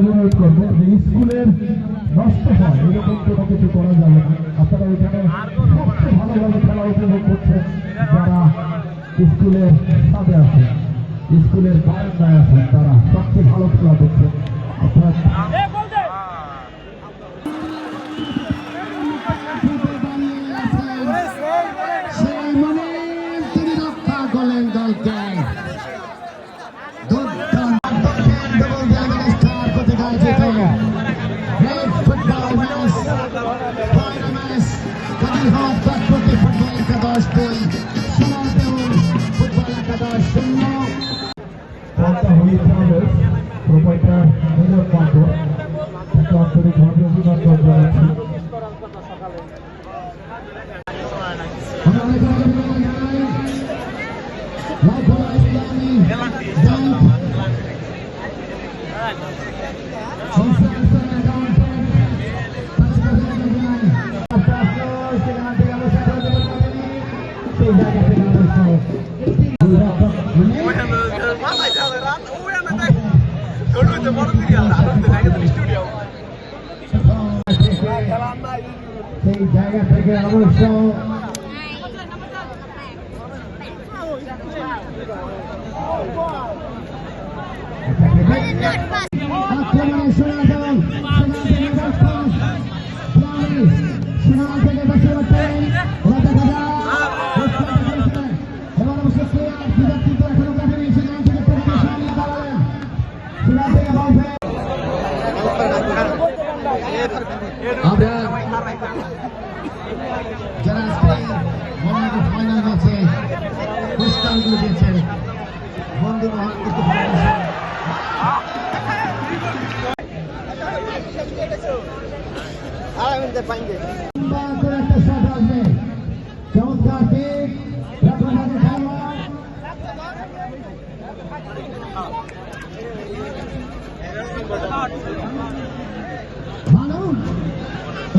অনুরোধ করব, যে স্কুলের নষ্ট হয়, এরকম কোনো কিছু করা যাবে না। আপনারা এখানে সবচেয়ে ভালোভাবে খেলা উপভোগ করছেন যারা স্কুলের সাথে আছে, স্কুলের বারান্দায় আছেন তারা সবচেয়ে ভালো খেলা করছেন অর্থাৎ সেই জায়গা থেকে অবশ্য আমরা যারা আজকে মহানগর ফাইনাল ম্যাচে পুরস্কার দিয়েছেন বন্ধু মহানগর চমৎকার খেলোয়াড়।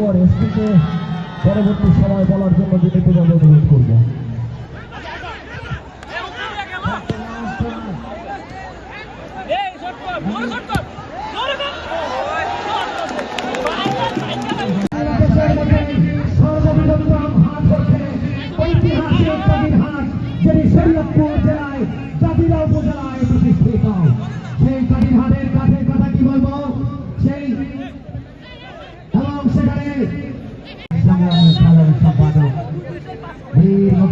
পর এসপিকে পরবর্তী সময় বলার জন্য বিনীতভাবে অনুরোধ করব।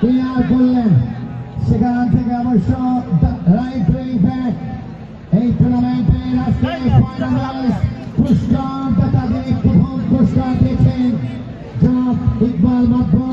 ক্লিয়ার করলেন সেখান থেকে অবশ্য রাইট রেই ব্যাক এই টুর্নামেন্টের আজকে ফাইনালিস্ট পুরস্কার দাতাকে প্রথম পুরস্কার দিয়েছেন জনাব ইকবাল মাধ্যম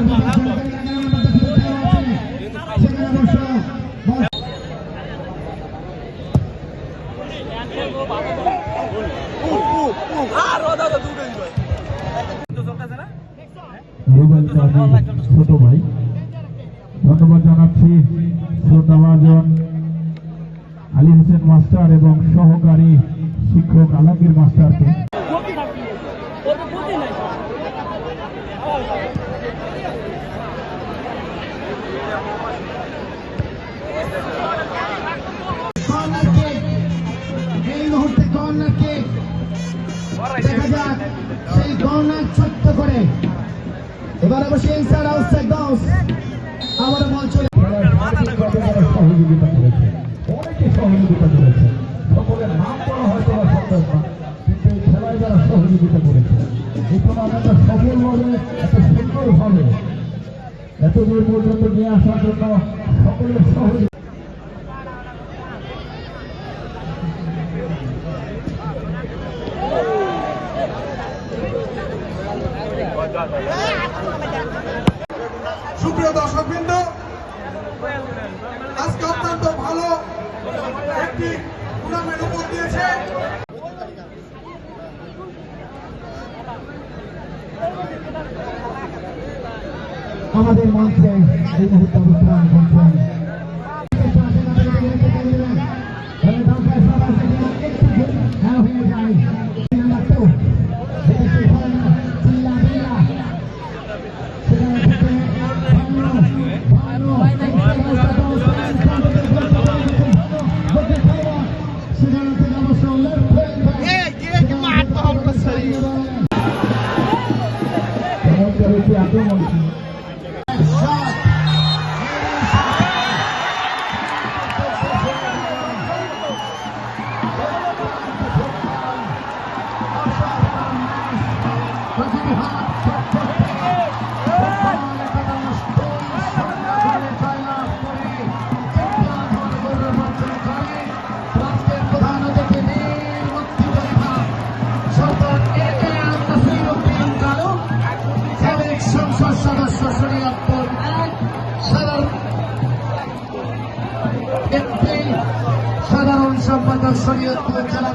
ছোট ভাই ধন্যবাদ জানাচ্ছি শ্রদ্ধাভাজন আলী হোসেন মাস্টার এবং সহকারী শিক্ষক আলমগীর মাস্টারকে। এবার অবশ্যই ইনসাইড আউটসাইড বাউন্স আবার বল চলে এতদূর পর্যন্ত নিয়ে আসার জন্য সকলের সহযোগিতা সুপ্রিয় দর্শকবৃন্দ আজকে অত্যন্ত ভালো একটি টুর্নামেন্ট উপর দিয়েছে। আমাদের মঞ্চে এই মুহূর্তে অবস্থান চমৎকার একটি আক্রমণ ছিল।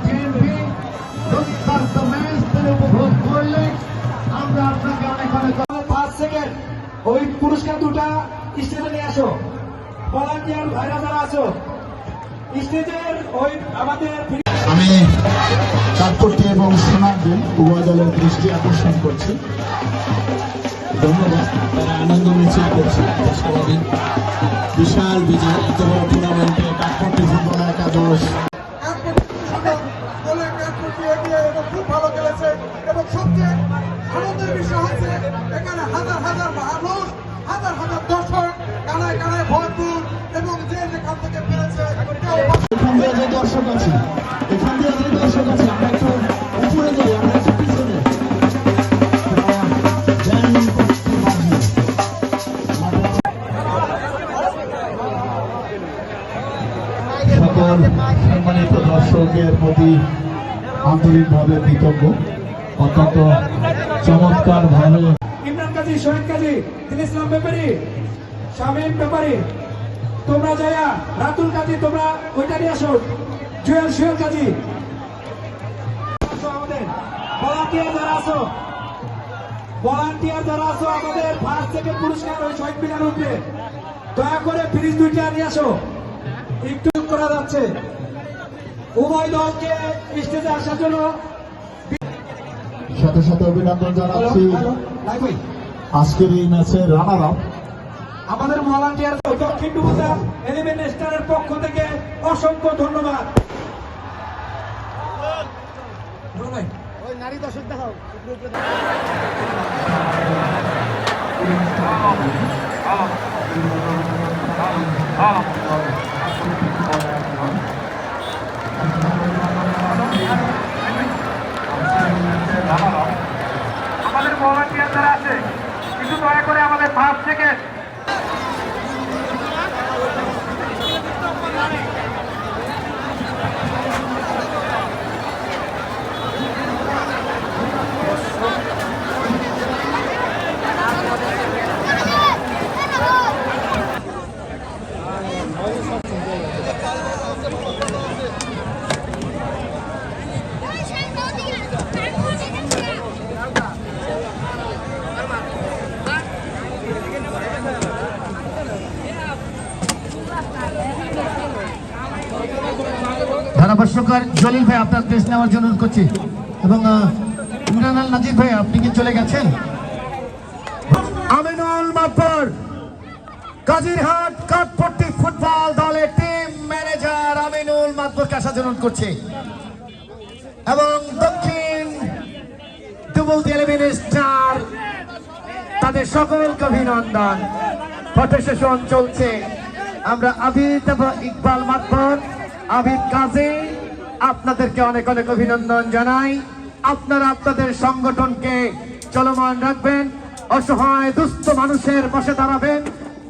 বিএনপি দুর্দান্ত ম্যাচ তিনি উপভোগ করলে আমরা আপনাকে অনেক অনেক পাঁচ সেকেন্ড ওই পুরস্কার দুটা স্টেজে নিয়ে আসো। ভলান্টিয়ার ভাইরা যারা আছো স্টেজের ওই আমাদের আমি কাঠপট্টি এবং সোনারদিন উভয় দলের দৃষ্টি আকর্ষণ করছি। ধন্যবাদ। তারা আনন্দ মিছিল করছে। বিশাল বিজয়। এত বড় টুর্নামেন্টে কাঠপট্টি ফুটবল একাদশ। হাজার হাজার মানুষ, হাজার হাজার দর্শক কানায় কানায় ভরপুর এবং যে যেখান থেকে পেরেছে দর্শক আছে আন্তরিকভাবে কৃতজ্ঞ, অত্যন্ত চমৎকার ভাবে ইমরান কাজী, শহীদ কাজী দিল ইসলাম ব্যাপারী শামীম ব্যাপারী তোমরা যায়া রাতুল কাজী, তোমরা ওইটা নিয়ে আসো। জুয়েল, সুয়েল কাজী। আমাদের। ভলান্টিয়ার যারা আছো ভলান্টিয়ার যারা আমাদের ফার্স্ট সেকেন্ড পুরস্কার ওই শহীদ মিনার উঠবে দয়া করে ফ্রিজ দুইটা নিয়ে আসো। একটু করা যাচ্ছে। উভয় দলকে স্টেজে আসার জন্য সাথে সাথে অভিনন্দন জানাচ্ছি। আজকের এই ম্যাচে রানার আপ আমাদের ভলান্টিয়ার দক্ষিণ ডুবুদা এলিভেন স্টারের পক্ষ থেকে অসংখ্য ধন্যবাদ। বড় ভাই, আমাদের ভলান্টিয়ার যারা আছে কিন্তু দয়া করে আমাদের ফার্স্ট সেকেন্ড ভাষ্যকার জলিল ভাই আপনার প্রেস নেওয়ার জন্য অনুরোধ করছি। এবং আহ, ইমরান আল নাজির ভাই আপনি কি চলে গেছেন? আমিনুল মাতবর কাজিরহাট কাঠপট্টি ফুটবল দলের টিম ম্যানেজার আমিনুল মাতবরকে আসার জনন করছে। এবং দক্ষিণ ডুবল ইলেভেন স্টার তাদের সকলকে অভিনন্দন। ফটো সেশন চলছে। আমরা আবিদ ইকবাল মাতবর আবিদ কাজী, আপনাদেরকে অনেক অনেক অভিনন্দন জানাই। আপনারা আপনাদের সংগঠনকে চলমান রাখবেন, অসহায় দুস্থ মানুষের পাশে দাঁড়াবেন,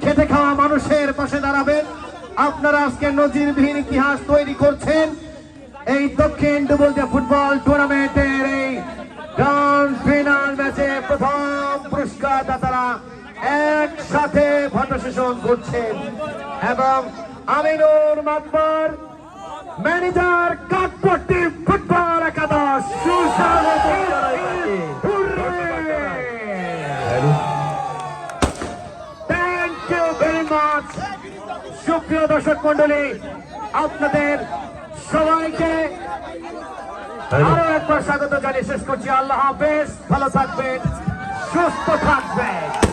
খেটে খাওয়া মানুষের পাশে দাঁড়াবেন। আপনারা আজকে নজিরবিহীন ইতিহাস তৈরি করছেন। এই দক্ষিণ ডুবলদিয়া ফুটবল টুর্নামেন্টের এই ফিনাল ম্যাচে প্রথম পুরস্কার দাতারা একসাথে সেশন করছেন। এবং আমিনুর মাতবর ম্যানেজার কাঠপট্টি ফুটবল একাদশ সুস্বাগত থ্যাংক ইউ ভেরি মাচ সুপ্রিয় দর্শক মন্ডলী আপনাদের সবাইকে আরও একবার স্বাগত জানিয়ে শেষ করছি। আল্লাহ হাফেজ ভালো থাকবেন সুস্থ থাকবেন।